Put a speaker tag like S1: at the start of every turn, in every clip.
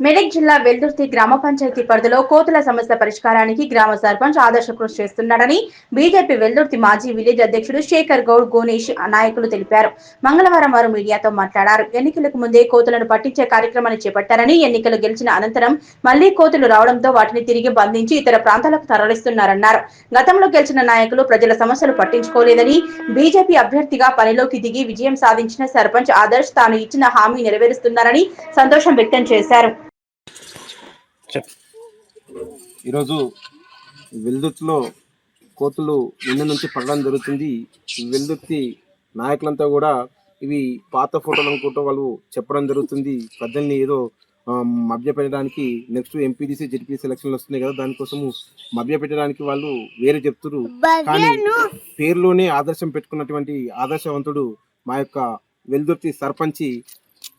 S1: మెదక్ జిల్లా వెల్దుర్తి గ్రామ పంచాయతీ పరిధిలో కోతుల సమస్య పరిష్కారానికి గ్రామ సర్పంచ్ ఆదర్శ కృషి చేస్తున్నాడని బీజేపీ వెల్దుర్తి మాజీ విలేజ్ అధ్యక్షుడు శేఖర్ గౌడ్ గోనేష్ నాయకులు తెలిపారు. మంగళవారం వారు మీడియాతో మాట్లాడారు. ఎన్నికలకు ముందే కోతులను పట్టించే కార్యక్రమాన్ని చేపట్టారని ఎన్నికలు గెలిచిన అనంతరం మళ్ళీ కోతులు రావడంతో వాటిని తిరిగి బంధించి ఇతర ప్రాంతాలకు తరలిస్తున్నారన్నారు. గతంలో గెలిచిన నాయకులు ప్రజల సమస్యలు పట్టించుకోలేదని బీజేపీ అభ్యర్థిగా పనిలోకి దిగి విజయం సాధించిన సర్పంచ్ ఆదర్శ్ తాను ఇచ్చిన హామీ నెరవేరుస్తున్నారని సంతోషం వ్యక్తం చేశారు.
S2: ఈరోజు వెల్దుర్తిలో కోతులు నిన్న నుంచి పడడం జరుగుతుంది. వెల్దుర్తి నాయకులంతా కూడా ఇవి పాత ఫోటోలు అనుకుంటూ వాళ్ళు చెప్పడం జరుగుతుంది. ప్రజల్ని ఏదో మభ్యపెట్టడానికి నెక్స్ట్ ఎంపీడీసీ జెడ్పీసీ ఎలక్షన్లు వస్తున్నాయి కదా దానికోసము మభ్యపెట్టడానికి వాళ్ళు వేరే చెప్తున్నారు కానీ పేరులోనే ఆదర్శం పెట్టుకున్నటువంటి ఆదర్శవంతుడు మా యొక్క వెల్దుర్తి సర్పంచి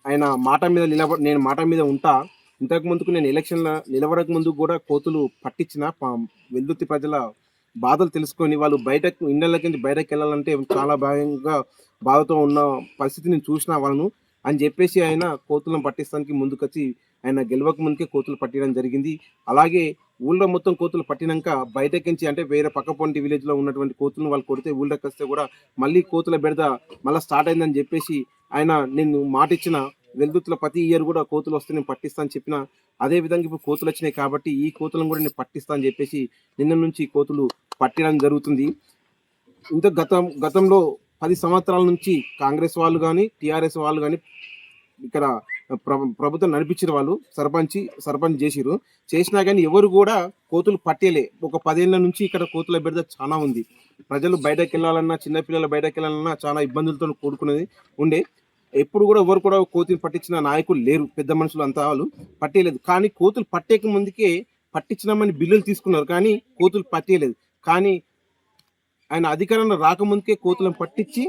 S2: ఆయన మాట మీద నిలబ నేను మాట మీద ఉంటా. ఇంతకు ముందుకు నేను ఎలక్షన్ల నిలవడక ముందు కూడా కోతులు పట్టించిన ప- వెల్దుర్తి ప్రజల బాధలు తెలుసుకొని వాళ్ళు బయటకు ఇండ్లకి కింద బయటకు వెళ్ళాలంటే చాలా భయంగా బాధతో ఉన్న పరిస్థితిని నేను చూసిన వాళ్ళను అని చెప్పేసి ఆయన కోతులను పట్టిస్తానికి ముందుకొచ్చి ఆయన గెలవక ముందుకే కోతులు పట్టడం జరిగింది. అలాగే ఊళ్ళో మొత్తం కోతులు పట్టినాక బయటకి నుంచి అంటే వేరే పక్క పొంటి విలేజ్లో ఉన్నటువంటి కోతులను వాళ్ళు కొడితే ఊళ్ళోకి వస్తే కూడా మళ్ళీ కోతుల బెడద మళ్ళీ స్టార్ట్ అయిందని చెప్పేసి ఆయన నేను మాట వెల్దుతుల ప్రతి ఇయర్ కూడా కోతులు వస్తే నేను పట్టిస్తాను చెప్పిన అదే విధంగా ఇప్పుడు కోతులు వచ్చినాయి కాబట్టి ఈ కోతులను కూడా నేను పట్టిస్తాను చెప్పేసి నిన్న నుంచి కోతులు పట్టడం జరుగుతుంది. ఇంత గతం గతంలో పది సంవత్సరాల నుంచి కాంగ్రెస్ వాళ్ళు కానీ టీఆర్ఎస్ వాళ్ళు కానీ ఇక్కడ ప్రభుత్వం నడిపించిన వాళ్ళు సర్పంచ్ సర్పంచ్ చేసిరు చేసినా కానీ ఎవరు కూడా కోతులు పట్టేలే. ఒక పదేళ్ళ నుంచి ఇక్కడ కోతుల బిడ్డ చాలా ఉంది. ప్రజలు బయటకు వెళ్ళాలన్నా చిన్నపిల్లలు బయటకు వెళ్ళాలన్నా చాలా ఇబ్బందులతో కూడుకున్నది ఉండే. ఎప్పుడు కూడా ఎవరు కూడా కోతిని పట్టించిన నాయకులు లేరు పెద్ద మనుషులు అంతా వాళ్ళు పట్టేయలేదు. కానీ కోతులు పట్టేక ముందుకే పట్టించినామని బిల్లులు తీసుకున్నారు. కానీ కోతులు పట్టేయలేదు. కానీ ఆయన అధికారంలో రాకముందుకే కోతులను పట్టించి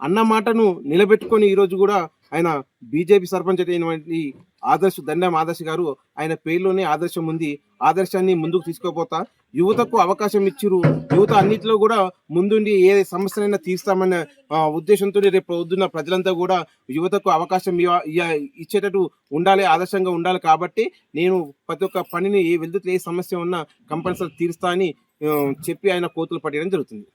S2: అన్న మాటను నిలబెట్టుకొని ఈరోజు కూడా ఆయన బీజేపీ సర్పంచ్ అయినటువంటి ఆదర్శ్ దండం ఆదర్శ్ గారు ఆయన పేరులోనే ఆదర్శం ఉంది. ఆదర్శాన్ని ముందుకు తీసుకోపోతా యువతకు అవకాశం ఇచ్చిరు. యువత అన్నిటిలో కూడా ముందుండి ఏ సమస్యనైనా తీస్తామన్న ఉద్దేశంతో రేపు పొద్దున్న ప్రజలంతా కూడా యువతకు అవకాశం ఇచ్చేటట్టు ఉండాలి ఆదర్శంగా ఉండాలి కాబట్టి నేను ప్రతి ఒక్క పనిని ఏ వెళ్తున్న ఏ సమస్య ఉన్నా కంపల్సరీ తీరుస్తా అని చెప్పి ఆయన కోతులు పట్టడం జరుగుతుంది.